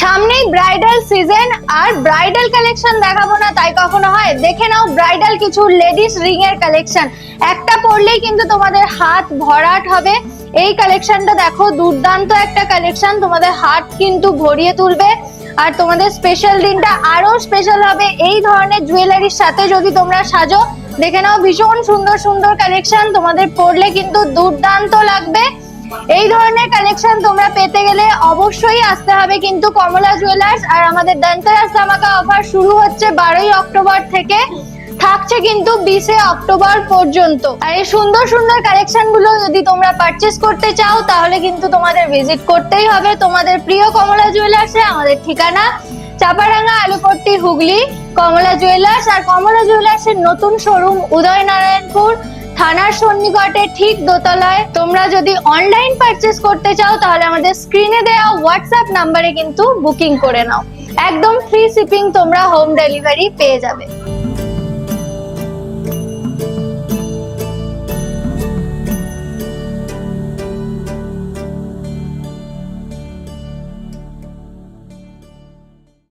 সামনেই bridal season আর bridal collection দেখাবো না, তাই কখনো হয়? দেখে নাও ব্রাইডাল কিছু লেডিস রিং এর কালেকশন একটা পরলেই কিন্তু তোমাদের হাত ভরাট হবে। এই কালেকশনটা দেখো, দুর্দান্ত একটা কালেকশন তোমাদের হাত কিন্তু ভরিয়ে তুলবে। আর তোমাদের স্পেশাল দিনটা আরও স্পেশাল হবে। এই ধরনের জুয়েলারির সাথে যদি তোমরা সাজো, দেখে নাও ভীষণ সুন্দর সুন্দর কালেকশন তোমাদের পরলে কিন্তু দুর্দান্ত লাগবে। এই ধরনের কালেকশন তোমরা পেতে গেলে অবশ্যই আসতে হবে কিন্তু কমলা জুয়েলার্স আর আমাদের দন্তরাস ধামাকা অফার শুরু হচ্ছে বারোই অক্টোবর থেকে। থাকছে কিন্তু বিশে অক্টোবর পর্যন্ত। আর এই সুন্দর সুন্দর কালেকশনগুলো যদি তোমরা পারচেস করতে চাও, তাহলে কিন্তু তোমাদের ভিজিট করতেই হবে। তোমাদের প্রিয় কমলা জুয়েলার্সে আমাদের ঠিকানা চাপাডাঙ্গা, আলুপট্টি, হুগলি, কমলা জুয়েলার্স আর কমলা জুয়েলার্সের নতুন শোরুম উদয়নারায়ণপুর। থানার সন্নিকটে ঠিক দোতলায়। তোমরা যদি অনলাইন পারচেস করতে চাও, তাহলে আমাদের স্ক্রিনে দেওয়া হোয়াটসঅ্যাপ নাম্বারে কিন্তু বুকিং করে নাও। একদম ফ্রি শিপিং তোমরা হোম ডেলিভারি পেয়ে যাবে।